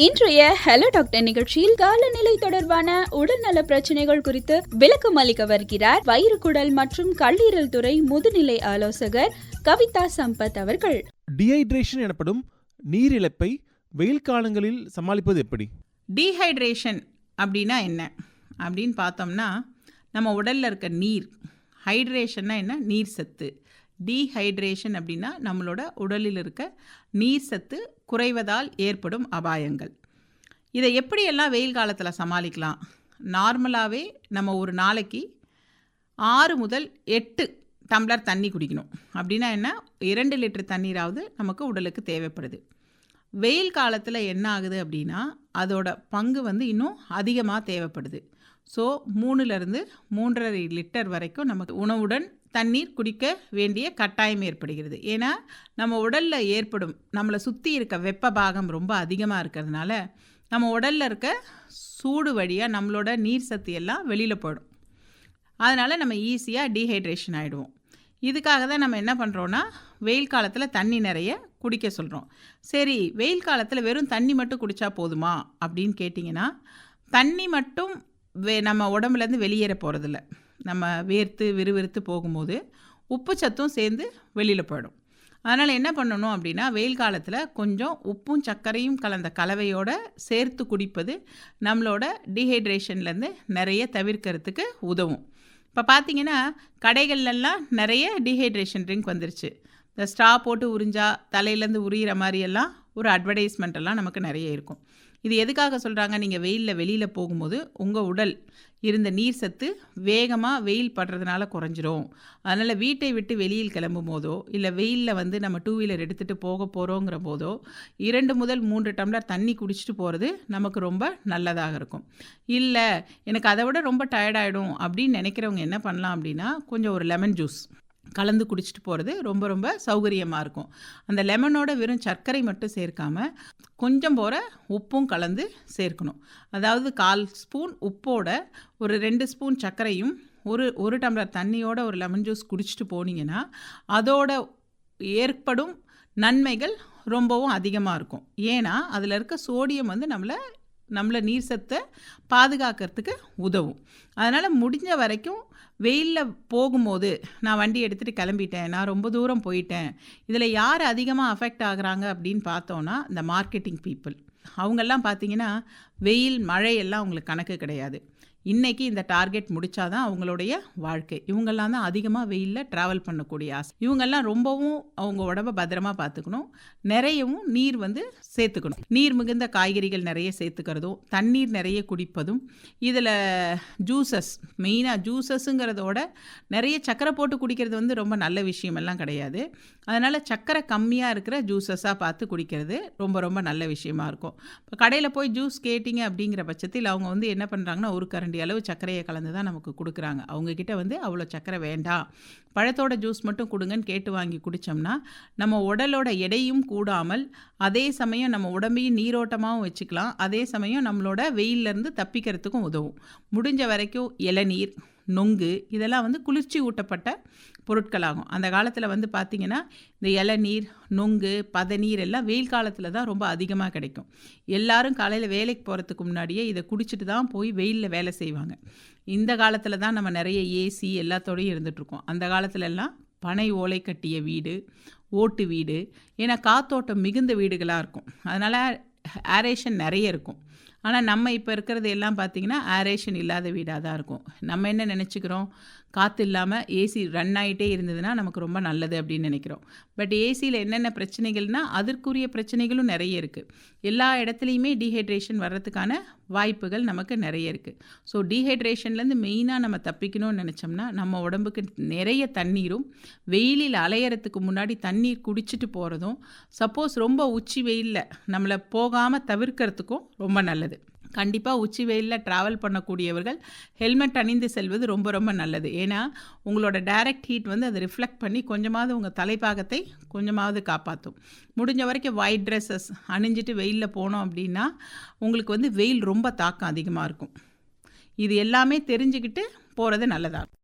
இன்றைய hello doctor நிகழ்ச்சியில் காலநிலை தொடர்பான உடல்நல பிரச்சனைகள் குறித்து விளக்கம் அளிக்க வருகிறார் வயிறு குடல் மற்றும் கல்லீரல் துறை முதுநிலை ஆலோசகர் கவிதா சம்பத் அவர்கள். டீஹைட்ரேஷன் எனப்படும் நீர் இழப்பை வெயில் காலங்களில் சமாளிப்பது எப்படி? டீஹைட்ரேஷன் அப்படின்னா என்ன? அப்படின்னு பார்த்தோம்னா நம்ம உடலில் இருக்க நீர் ஹைட்ரேஷன்னா என்ன? நீர் சத்து. டீஹைட்ரேஷன் அப்படின்னா நம்மளோட உடலில் இருக்க நீர் சத்து குறைவதால் ஏற்படும் அபாயங்கள். இதை எப்படியெல்லாம் வெயில் காலத்தில் சமாளிக்கலாம்? நார்மலாகவே நம்ம ஒரு நாளைக்கு ஆறு முதல் எட்டு டம்ளர் தண்ணி குடிக்கணும். அப்படின்னா என்ன? இரண்டு லிட்டர் தண்ணீராவது நமக்கு உடலுக்கு தேவைப்படுது. வெயில் காலத்தில் என்ன ஆகுது அப்படின்னா அதோட பங்கு வந்து இன்னும் அதிகமாக தேவைப்படுது. ஸோ மூணுலேருந்து மூன்றரை லிட்டர் வரைக்கும் நமக்கு உணவுடன் தண்ணீர் குடிக்க வேண்டிய கட்டாயம் ஏற்படுகிறது. ஏன்னா நம்ம உடலில் ஏற்படும் நம்மளை சுற்றி இருக்க வெப்ப பாகம் ரொம்ப அதிகமாக இருக்கிறதுனால நம்ம உடலில் இருக்க சூடு வழியாக நம்மளோட நீர் சத்து எல்லாம் வெளியில் போயிடும். அதனால் நம்ம ஈஸியாக டீஹைட்ரேஷன் ஆகிடுவோம் இதுக்காக தான் நம்ம என்ன பண்ணுறோன்னா வெயில் காலத்தில் தண்ணி நிறைய குடிக்க சொல்கிறோம் சரி வெயில் காலத்தில் வெறும் தண்ணி மட்டும் குடித்தா போதுமா? அப்படின்னு கேட்டிங்கன்னா தண்ணி மட்டும் வே நம்ம உடம்புலேருந்து வெளியேற போகிறதில்ல நம்ம வேர்த்து விறுவிறுத்து போகும்போது உப்பு சத்தும் சேர்ந்து வெளியில் போயிடும். அதனால் என்ன பண்ணணும் அப்படின்னா வெயில் காலத்தில் கொஞ்சம் உப்பும் சர்க்கரையும் கலந்த கலவையோடு சேர்த்து குடிப்பது நம்மளோட டீஹைட்ரேஷன்லேருந்து நிறைய தவிர்க்கிறதுக்கு உதவும். இப்போ பார்த்தீங்கன்னா கடைகள்லாம் நிறைய டீஹைட்ரேஷன் ட்ரிங்க் வந்துருச்சு. இந்த ஸ்ட்ரா போட்டு உறிஞ்சா தலையிலேருந்து உரியிற மாதிரியெல்லாம் ஒரு அட்வர்டைஸ்மெண்ட் எல்லாம் நமக்கு நிறைய இருக்கும். இது எதுக்காக சொல்கிறாங்க நீங்கள் வெயிலில் வெளியில் போகும்போது உங்கள் உடல் இருந்த நீர் சத்து வேகமாக வெயில் படுறதுனால குறைஞ்சிரும். அதனால் வீட்டை விட்டு வெளியில் கிளம்பும் போதோ இல்லை வெயிலில் வந்து நம்ம டூ வீலர் எடுத்துகிட்டு போக போகிறோங்கிற போதோ இரண்டு முதல் மூன்று டம்ளர் தண்ணி குடிச்சிட்டு போகிறது நமக்கு ரொம்ப நல்லதாக இருக்கும். இல்லை எனக்கு அதை விட ரொம்ப டயர்டாயிடும் அப்படின்னு நினைக்கிறவங்க என்ன பண்ணலாம் அப்படின்னா கொஞ்சம் ஒரு லெமன் ஜூஸ் கலந்து குடிச்சிட்டு போகிறது ரொம்ப ரொம்ப சௌகரியமாக இருக்கும். அந்த லெமனோட வெறும் சர்க்கரை மட்டும் சேர்க்காம கொஞ்சம் போகிற உப்பும் கலந்து சேர்க்கணும். அதாவது கால் ஸ்பூன் உப்போட ஒரு ரெண்டு ஸ்பூன் சர்க்கரையும் ஒரு ஒரு டம்ளர் தண்ணியோட ஒரு லெமன் ஜூஸ் குடிச்சிட்டு போனீங்கன்னா அதோட ஏற்படும் நன்மைகள் ரொம்பவும் அதிகமாக இருக்கும். ஏன்னா அதில் இருக்க சோடியம் வந்து நம்மளை நம்மளை நீர் சத்தை பாதுகாக்கிறதுக்கு உதவும். அதனால் முடிஞ்ச வரைக்கும் வெயிலில் போகும்போது நான் வண்டி எடுத்துகிட்டு கிளம்பிட்டேன். நான் ரொம்ப தூரம் போயிட்டேன். இதில் யார் அதிகமாக அஃபெக்ட் ஆகுறாங்க அப்படின்னு பார்த்தோன்னா இந்த மார்க்கெட்டிங் பீப்புள் அவங்கெல்லாம் பார்த்தீங்கன்னா வெயில் மழை எல்லாம் அவங்களுக்கு கணக்கு கிடையாது. இன்றைக்கி இந்த டார்கெட் முடித்தாதான் அவங்களுடைய வாழ்க்கை. இவங்கெல்லாம் தான் அதிகமாக வெயிலில் ட்ராவல் பண்ணக்கூடிய ஆசை. இவங்கெல்லாம் ரொம்பவும் அவங்க உடம்ப பத்திரமா பார்த்துக்கணும். நிறையவும் நீர் வந்து சேர்த்துக்கணும். நீர் மிகுந்த காய்கறிகள் நிறைய சேர்த்துக்கிறதும் தண்ணீர் நிறைய குடிப்பதும் இதில் ஜூசஸ் மெயினாக ஜூசஸ்ங்கிறதோட நிறைய சக்கரை போட்டு குடிக்கிறது வந்து ரொம்ப நல்ல விஷயமெல்லாம் கிடையாது. அதனால் சக்கரை கம்மியாக இருக்கிற ஜூஸஸாக பார்த்து குடிக்கிறது ரொம்ப ரொம்ப நல்ல விஷயமா இருக்கும். இப்போ கடையில் போய் ஜூஸ் கேட்டிங்க அப்படிங்கிற பட்சத்தில் அவங்க வந்து என்ன பண்ணுறாங்கன்னா ஒரு வேண்டிய அளவு சர்க்கரையை கலந்து தான் நமக்கு கொடுக்குறாங்க. அவங்கக்கிட்ட வந்து அவ்வளோ சர்க்கரை வேண்டாம். பழத்தோட ஜூஸ் மட்டும் கொடுங்கன்னு கேட்டு வாங்கி குடித்தோம்னா நம்ம உடலோட எடையும் கூடாமல் அதே சமயம் நம்ம உடம்பையும் நீரோட்டமாகவும் வச்சுக்கலாம். அதே சமயம் நம்மளோட வெயிலிருந்து தப்பிக்கிறதுக்கும் உதவும். முடிஞ்ச வரைக்கும் இளநீர் நொங்கு இதெல்லாம் வந்து குளிர்ச்சி ஊட்டப்பட்ட பொருட்களாகும். அந்த காலத்தில் வந்து பார்த்திங்கன்னா இந்த இளநீர் நொங்கு பதநீர் எல்லாம் வெயில் காலத்தில் தான் ரொம்ப அதிகமாக கிடைக்கும். எல்லாரும் காலையில் வேலைக்கு போகிறதுக்கு முன்னாடியே இதை குடிச்சிட்டு தான் போய் வெயிலில் வேலை செய்வாங்க. இந்த காலத்தில் தான் நம்ம நிறைய ஏசி எல்லாத்தோடையும் இருந்துகிட்ருக்கோம் அந்த காலத்துலலாம் பனை ஓலை கட்டிய வீடு ஓட்டு வீடு ஏன்னா காத்தோட்டம் மிகுந்த வீடுகளாக இருக்கும். அதனால் ஏரேஷன் நிறைய இருக்கும். ஆனால் நம்ம இப்போ இருக்கிறது எல்லாம் பார்த்திங்கன்னா ஏரேஷன் இல்லாத வீடாக தான் இருக்கும். நம்ம என்ன நினச்சிக்கிறோம்? காற்று இல்லாமல் ஏசி ரன் ஆகிட்டே இருந்ததுன்னா நமக்கு ரொம்ப நல்லது அப்படின்னு நினைக்கிறோம். பட் ஏசியில் என்னென்ன பிரச்சனைகள்னால் அதற்குரிய பிரச்சனைகளும் நிறைய இருக்குது எல்லா இடத்துலையுமே டீஹைட்ரேஷன் வர்றதுக்கான வாய்ப்புகள் நமக்கு நிறைய இருக்குது ஸோ டீஹைட்ரேஷன்லேருந்து மெயினாக நம்ம தப்பிக்கணும்னு நினச்சோம்னா நம்ம உடம்புக்கு நிறைய தண்ணீரும் வெயிலில் அலையறதுக்கு முன்னாடி தண்ணீர் குடிச்சிட்டு போகிறதும் சப்போஸ் ரொம்ப உச்சி வெயிலில் நம்மளை போகாமல் தவிர்க்கிறதுக்கும் ரொம்ப நல்லது. கண்டிப்பாக உச்சி வெயிலில் ட்ராவல் பண்ணக்கூடியவர்கள் ஹெல்மெட் அணிந்து செல்வது ரொம்ப ரொம்ப நல்லது. ஏன்னா உங்களோட டைரக்ட் ஹீட் வந்து அதை ரிஃப்ளெக்ட் பண்ணி கொஞ்சமாவது உங்கள் தலைப்பாகத்தை கொஞ்சமாவது காப்பாற்றும் முடிஞ்ச வரைக்கும் ஒயிட் ட்ரெஸ்ஸஸ் அணிஞ்சிட்டு வெயிலில் போனோம் அப்படின்னா உங்களுக்கு வந்து வெயில் ரொம்ப தாக்கம் அதிகமாக இருக்கும். இது எல்லாமே தெரிஞ்சுக்கிட்டு போகிறது நல்லதாக